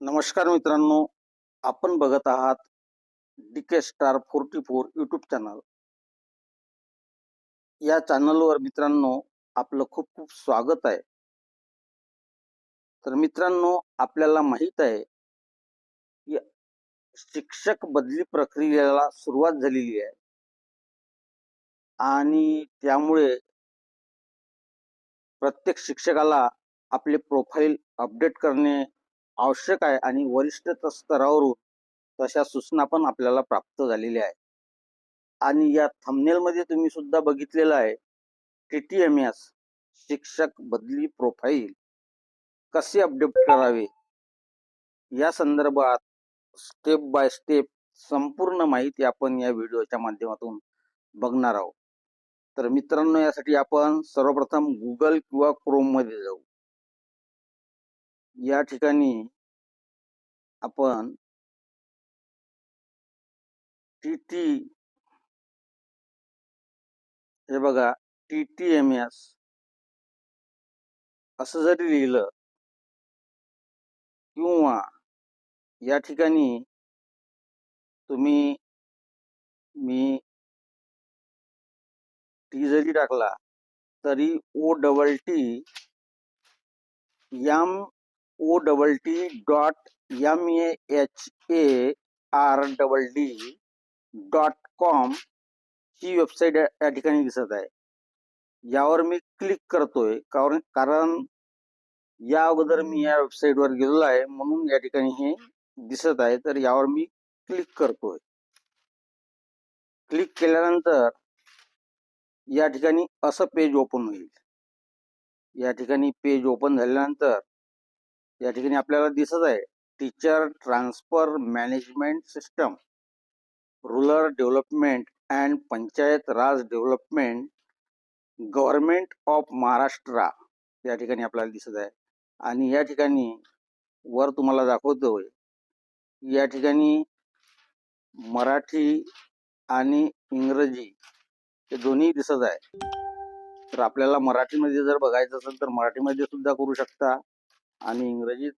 नमस्कार मित्रांनो आपण बघत आहात D K star forty four YouTube channel या चॅनलवर मित्रांनो आपलं खूप खूप स्वागत आहे. तर मित्रांनो आपल्याला माहीत आहे की शिक्षक बदली प्रक्रियेला सुरुवात झालेली आहे. आणि त्यामुळे प्रत्येक शिक्षकाला आपले प्रोफाईल अपडेट करणे आवश्यक आहे आणि वरिष्ठ स्तरावरून तशा सूचना पण आपल्याला प्राप्त झालेल्या आहे आणि या थमनेलमध्ये तुम्ही सुद्धा बघितलेलं आहे टी टी एम एस शिक्षक बदली प्रोफाईल कसे अपडेट करावे? या संदर्भात स्टेप बाय स्टेप संपूर्ण माहिती आपण या व्हिडिओच्या माध्यमातून बघणार आहोत. तर मित्रांनो यासाठी आपण सर्वप्रथम गुगल किंवा क्रोममध्ये जाऊ. या ठिकाणी आपण टी टी हे बघा टी टी एम एस असं जरी लिहिलं किंवा या ठिकाणी तुम्ही मी टी जरी टाकला तरी O double T M O double T dot M A H A R double D dot com he website या ठिकाणी दिसत आहे. यावर मी क्लिक करतोय कारण कारण या अगोदर मी या वेबसाईटवर गेलेलो आहे म्हणून या ठिकाणी हे दिसत आहे. तर यावर मी क्लिक करतोय. क्लिक केल्यानंतर या ठिकाणी असं पेज ओपन होईल. या ठिकाणी पेज ओपन झाल्यानंतर या ठिकाणी आपल्याला दिसत आहे teacher transfer management system rural development and panchayat raj development government of Maharashtra या ठिकाणी आपल्याला दिसत आहे. आणि या ठिकाणी वर तुम्हाला दाखवतोय या ठिकाणी मराठी आणि इंग्रजी हे दोन्ही दिसत आहे. तर आपल्याला मराठीमध्ये जर बघायचं असेल तर मराठीमध्ये सुद्धा करू शकता. आणि इंग्रजीत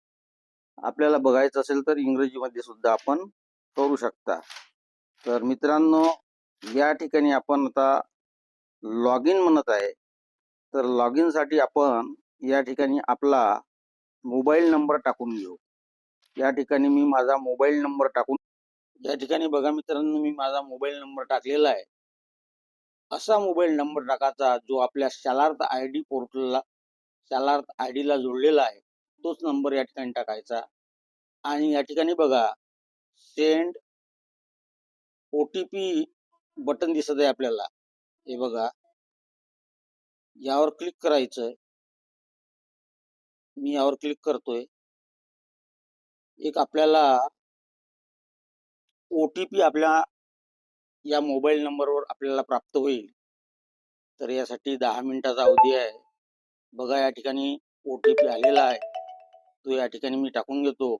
आपल्याला बघायचं असेल तर इंग्रजीमध्ये सुद्धा आपण करू शकता. तर मित्रांनो या ठिकाणी आपण आता लॉग इन म्हणत आहे. तर लॉग इनसाठी आपण या ठिकाणी आपला मोबाईल नंबर टाकून घेऊ. या ठिकाणी मी माझा मोबाईल नंबर टाकून या ठिकाणी बघा मित्रांनो मी माझा मोबाईल नंबर टाकलेला आहे. असा मोबाईल नंबर टाकायचा जो आपल्या शालार्थ आय डी पोर्टलला शालार्थ आय डीला जोडलेला आहे. तोच नंबर या ठिकाणी टाकायचा. आणि या ठिकाणी बघा send O T P button दिसत आहे आपल्याला. हे बघा. यावर क्लिक करायचं मी यावर क्लिक करतोय. एक आपल्याला ओ टी पी आपल्या या मोबाईल नंबरवर आपल्याला प्राप्त होईल. तर यासाठी दहा मिनिटाचा अवधी आहे. बघा या ठिकाणी ओ टी पी आलेला आहे. तो या ठिकाणी मी टाकून घेतो.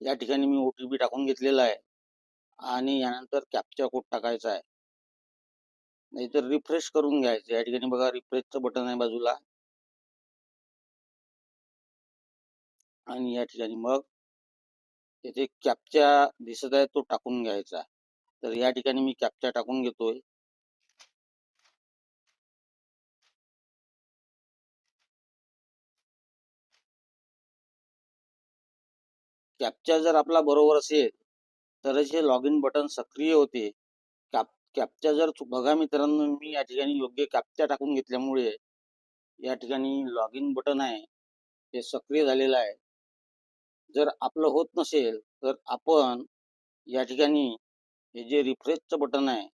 या ठिकाणी मी ओटीपी टाकून घेतलेला आहे. आणि यानंतर कॅप्चा कोड टाकायचा आहे. नाहीतर रिफ्रेश करून घ्यायचं. या ठिकाणी बघा रिफ्रेशचं बटन आहे बाजूला. आणि या ठिकाणी मग तिथे कॅपचा दिसत आहे तो टाकून घ्यायचा. तर या ठिकाणी मी कॅपचा टाकून घेतोय. कॅपचा जर आपला बरोबर असेल तरच हे लॉग इन बटन सक्रिय होते. कॅप कॅपच्या जर बघा मित्रांनो मी या ठिकाणी योग्य कॅपच्या टाकून घेतल्यामुळे या ठिकाणी लॉग इन बटन आहे ते सक्रिय झालेलं आहे. जर आपलं होत नसेल तर आपण या ठिकाणी हे जे रिफ्रेशचं बटन आहे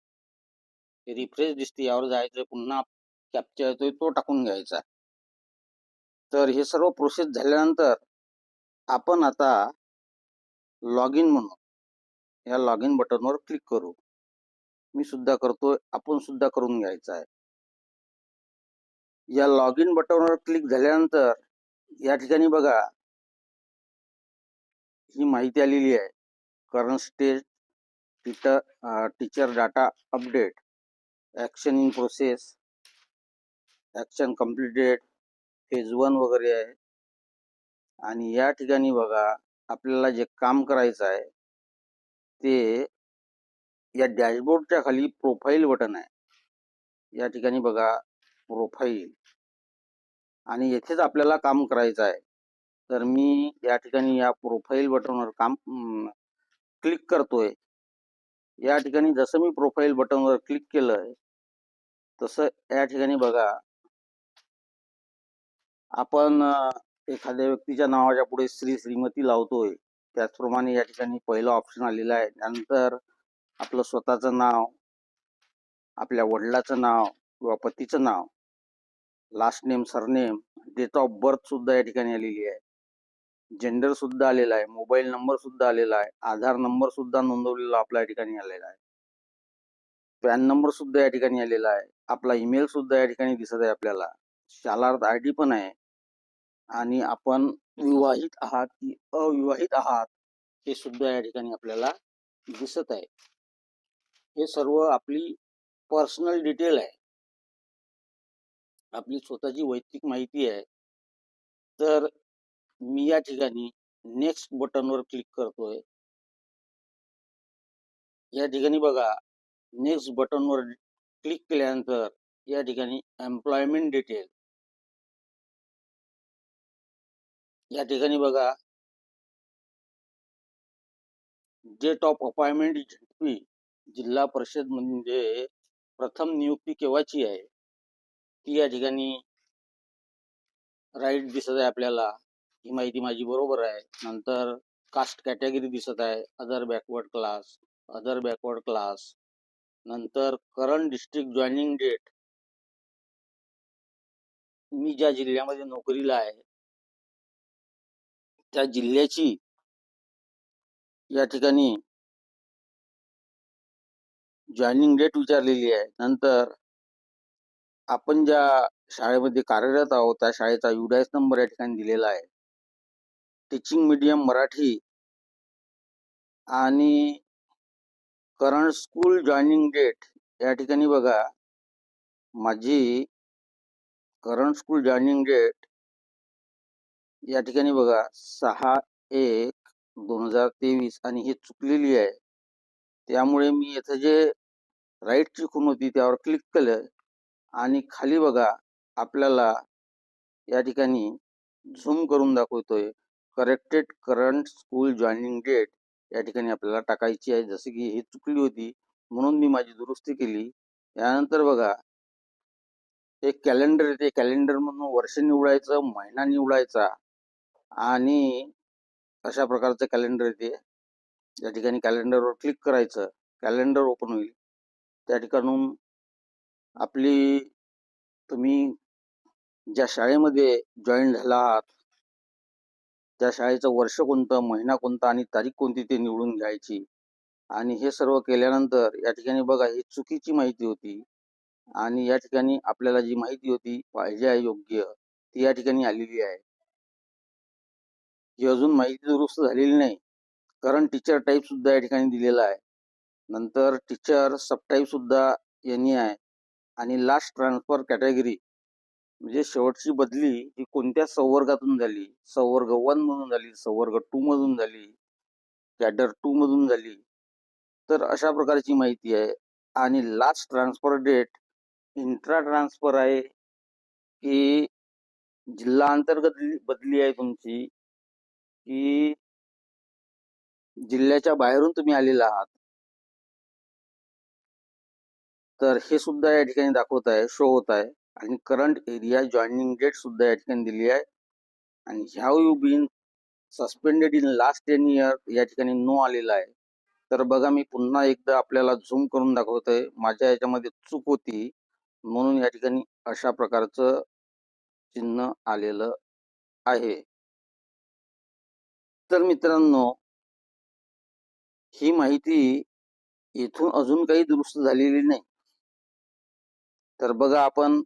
हे रिफ्रेश दिसते यावर जायचं पुन्हा कॅप्चर येतोय तो टाकून घ्यायचा. तर हे सर्व प्रोसेस झाल्यानंतर आपण आता लॉग इन म्हणू या लॉग इन बटनवर क्लिक करू. मी सुद्धा करतोय आपण सुद्धा करून घ्यायचा आहे. या लॉग इन बटनवर क्लिक झाल्यानंतर या ठिकाणी बघा ही माहिती आलेली आहे. Current stage Teeter teacher data update action in process action completed phase one वगैरे आहे. आणि या ठिकाणी बघा आपल्याला जे काम करायचं आहे ते या डॅशबोर्डच्या खाली प्रोफाईल बटन आहे. या ठिकाणी बघा प्रोफाईल आणि येथेच आपल्याला काम करायचं आहे. तर मी या ठिकाणी या प्रोफाईल बटनवर काम क्लिक करतोय. या ठिकाणी जसं मी प्रोफाईल बटनवर क्लिक केलंय तसं या ठिकाणी बघा. आपण एखाद्या व्यक्तीच्या नावाच्या पुढे श्री श्रीमती लावतोय. त्याचप्रमाणे या ठिकाणी पहिलं ऑप्शन आलेलं आहे. त्यानंतर आपलं स्वतःचं नाव आपल्या वडिलाचं नाव किंवा पतीचं नाव last name surname date of birth सुद्धा या ठिकाणी आलेली आहे. जेंडर सुद्धा आलेला आहे मोबाईल नंबर सुद्धा आलेला आहे आधार नंबर सुद्धा नोंदवलेला आपल्या ठिकाणी आलेला आहे. पॅन नंबर सुद्धा या ठिकाणी आलेला आहे आपला ईमेल सुद्धा या ठिकाणी दिसत आहे आपल्याला. शालार्थ आय डी पण आहे. आणि आपण विवाहित आहात की अविवाहित आहात हे सुद्धा या ठिकाणी आपल्याला दिसत आहे. हे सर्व आपली पर्सनल डिटेल आहे. आपली स्वतःची वैयक्तिक माहिती आहे. तर मी या ठिकाणी नेक्स्ट बटनवर क्लिक करतोय. या ठिकाणी बघा नेक्स्ट बटनवर क्लिक केल्यानंतर या ठिकाणी एम्प्लॉयमेंट डिटेल या ठिकाणी बघा डेट ऑफ अपॉइंटमेंट झटपी जिल्हा परिषद म्हणजे प्रथम नियुक्ती केव्हाची आहे? ती या ठिकाणी राईट दिसत आहे आपल्याला. ही माहिती माझी बरोबर आहे. नंतर कास्ट कॅटेगरी दिसत आहे. Other backward class other backward class नंतर करंट डिस्ट्रिक्ट जॉईनिंग डेट मी ज्या जिल्ह्यामध्ये नोकरीला आहे त्या जिल्ह्याची या ठिकाणी जॉईनिंग डेट विचारलेली आहे. नंतर आपण ज्या शाळेमध्ये कार्यरत आहोत त्या शाळेचा युडायस नंबर या ठिकाणी दिलेला आहे. टीचिंग मीडियम मराठी आणि करंट स्कूल जॉईनिंग डेट या ठिकाणी बघा. माझी करंट स्कूल जॉईनिंग डेट या ठिकाणी बघा. सहा एक दोन हजार तेवीस आणि ही चुकलेली आहे. त्यामुळे मी इथं जे राईटची खून होती त्यावर क्लिक केलं आणि खाली बघा आपल्याला या ठिकाणी झूम करून दाखवतोय. Corrected current school joining date या ठिकाणी आपल्याला टाकायची आहे. जसे की ही चुकली होती म्हणून मी माझी दुरुस्ती केली. यानंतर बघा एक कॅलेंडर येते कॅलेंडर म्हणून वर्ष निवडायचं महिना निवडायचा आणि अशा प्रकारचं कॅलेंडर येते या ठिकाणी कॅलेंडरवर क्लिक करायचं. कॅलेंडर ओपन होईल. त्या ठिकाणून आपली तुम्ही ज्या शाळेमध्ये जॉईन झाला आहात त्या शाळेचं वर्ष कोणतं महिना कोणता आणि तारीख कोणती ते निवडून घ्यायची. आणि हे सर्व केल्यानंतर या ठिकाणी बघा ही चुकीची माहिती होती. आणि या ठिकाणी आपल्याला जी माहिती होती पाहिजे आहे योग्य ती या ठिकाणी आलेली आहे. ही अजून माहिती दुरुस्त झालेली नाही. कारण टीचर टाईप सुद्धा या ठिकाणी दिलेला आहे. नंतर टीचर सब टाईप सुद्धा यांनी आहे. आणि लास्ट ट्रान्सफर कॅटेगरी म्हणजे शेवटची बदली ही कोणत्या संवर्गातून झाली? संवर्ग वन मधून झाली संवर्ग टू मधून झाली कॅडर टू मधून झाली. तर अशा प्रकारची माहिती आहे. आणि last transfer date intra transfer आहे. की जिल्हा अंतर्गत बदली आहे तुमची. की जिल्ह्याच्या बाहेरून तुम्ही आलेला आहात. तर हे सुद्धा या ठिकाणी दाखवत आहे शो होत आहे. आणि करंट एरिया जॉईनिंग डेट सुद्धा या ठिकाणी दिली आहे. आणि have you been suspended in last ten year या ठिकाणी नो आलेला आहे. तर बघा मी पुन्हा एकदा आपल्याला झूम करून दाखवतोय. माझ्या याच्यामध्ये चूक होती. म्हणून या ठिकाणी अशा प्रकारचं चिन्ह आलेलं आहे. तर मित्रांनो ही माहिती इथून अजून काही दुरुस्त झालेली नाही. तर बघा आपण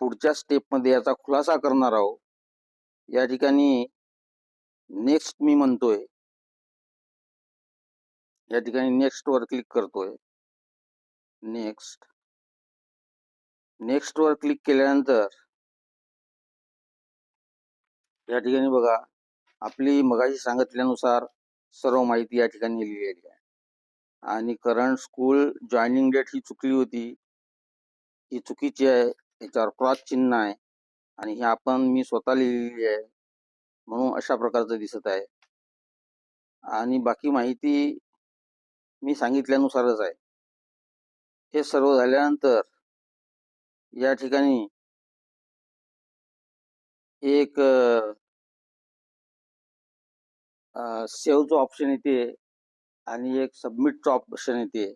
पुढच्या स्टेपमध्ये याचा खुलासा करणार आहोत. या ठिकाणी नेक्स्ट मी म्हणतोय. या ठिकाणी नेक्स्ट वर क्लिक करतोय. नेक्स्ट नेक्स्ट वर क्लिक केल्यानंतर या ठिकाणी बघा आपली मगाशी सांगितल्यानुसार सर्व माहिती या ठिकाणी लिहिलेली आहे. आणि करंट स्कूल जॉईनिंग डेट ही चुकली होती. ही चुकीची आहे. याच्यावर क्रॉस चिन्ह आहे. आणि हे आपण मी स्वतः लिहिलेली आहे. म्हणून अशा प्रकारचं दिसत आहे. आणि बाकी माहिती मी सांगितल्यानुसारच आहे. हे सर्व झाल्यानंतर या ठिकाणी एक सेव्हचं ऑप्शन येते आणि एक सबमिटचं ऑप्शन येते.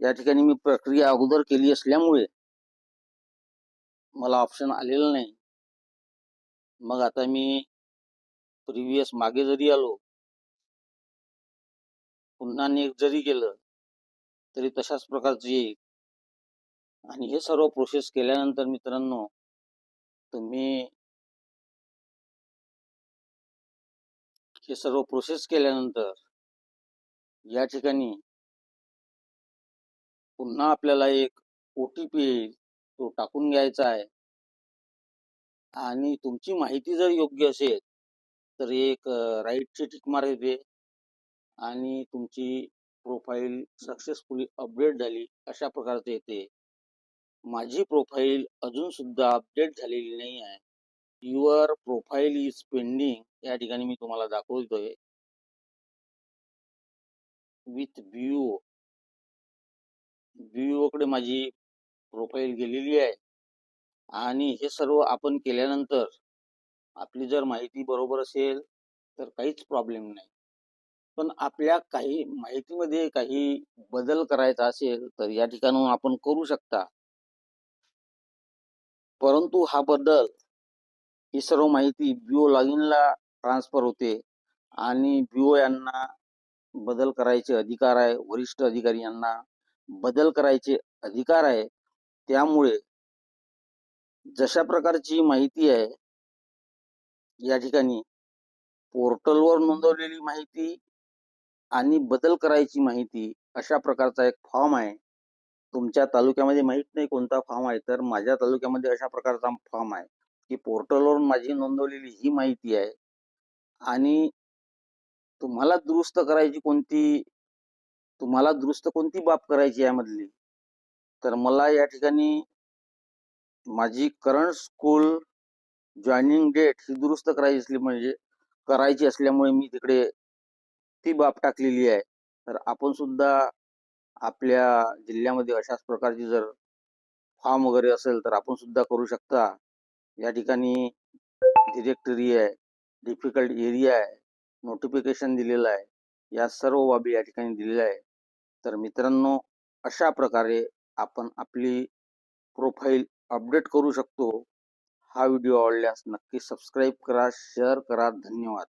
या ठिकाणी मी प्रक्रिया अगोदर केली असल्यामुळे मला ऑप्शन आलेलं नाही. मग आता मी प्रिव्हियस मागे जरी आलो पुन्हा नेक जरी केलं तरी तशाच प्रकारचं येईल आणि हे सर्व प्रोसेस केल्यानंतर मित्रांनो तुम्ही हे सर्व प्रोसेस केल्यानंतर या ठिकाणी पुन्हा आपल्याला एक ओ टी पी येईल तो टाकून घ्यायचा आहे. आणि तुमची माहिती जर योग्य असेल तर एक राईटची टिक मार येते आणि तुमची प्रोफाईल सक्सेसफुली अपडेट झाली अशा प्रकारचे येते. माझी प्रोफाईल अजून सुद्धा अपडेट झालेली नाही आहे. युअर प्रोफाईल इज पेंडिंग या ठिकाणी मी तुम्हाला दाखवतोय. विथ बीयू बीओ कडे माझी प्रोफाईल गेलेली आहे. आणि हे सर्व आपण केल्यानंतर आपली जर माहिती बरोबर असेल तर काहीच प्रॉब्लेम नाही. पण आपल्या काही माहितीमध्ये काही बदल करायचा असेल तर या ठिकाणून आपण करू शकता. परंतु हा बदल ही सर्व माहिती बीओ लॉगिनला ट्रान्सफर होते. आणि बीओ यांना बदल करायचे अधिकार आहे. वरिष्ठ अधिकारी यांना बदल करायचे अधिकार आहे. त्यामुळे जशा प्रकारची माहिती आहे या ठिकाणी पोर्टलवर नोंदवलेली माहिती आणि बदल करायची माहिती अशा प्रकारचा एक फॉर्म आहे. तुमच्या तालुक्यामध्ये माहीत नाही कोणता फॉर्म आहे तर माझ्या तालुक्यामध्ये अशा प्रकारचा फॉर्म आहे की पोर्टलवर माझी नोंदवलेली ही माहिती आहे आणि तुम्हाला दुरुस्त करायची कोणती तुम्हाला दुरुस्त कोणती बाब करायची यामधली तर मला या ठिकाणी माझी करंट स्कूल जॉईनिंग डेट ही दुरुस्त करायची असली म्हणजे करायची असल्यामुळे मी तिकडे ती बाब टाकलेली आहे. तर आपण सुद्धा आपल्या जिल्ह्यामध्ये अशाच प्रकारची जर फॉर्म वगैरे असेल तर आपण सुद्धा करू शकता. या ठिकाणी डिरेक्टरी आहे डिफिकल्ट एरिया आहे नोटिफिकेशन दिलेलं आहे. या सर्व बाबी या ठिकाणी दिलेल्या आहे तर मित्रांनो अशा प्रकारे आपण आपली प्रोफाईल अपडेट करू शकतो. हा व्हिडिओ आवडल्यास नक्की सबस्क्राईब करा शेअर करा. धन्यवाद.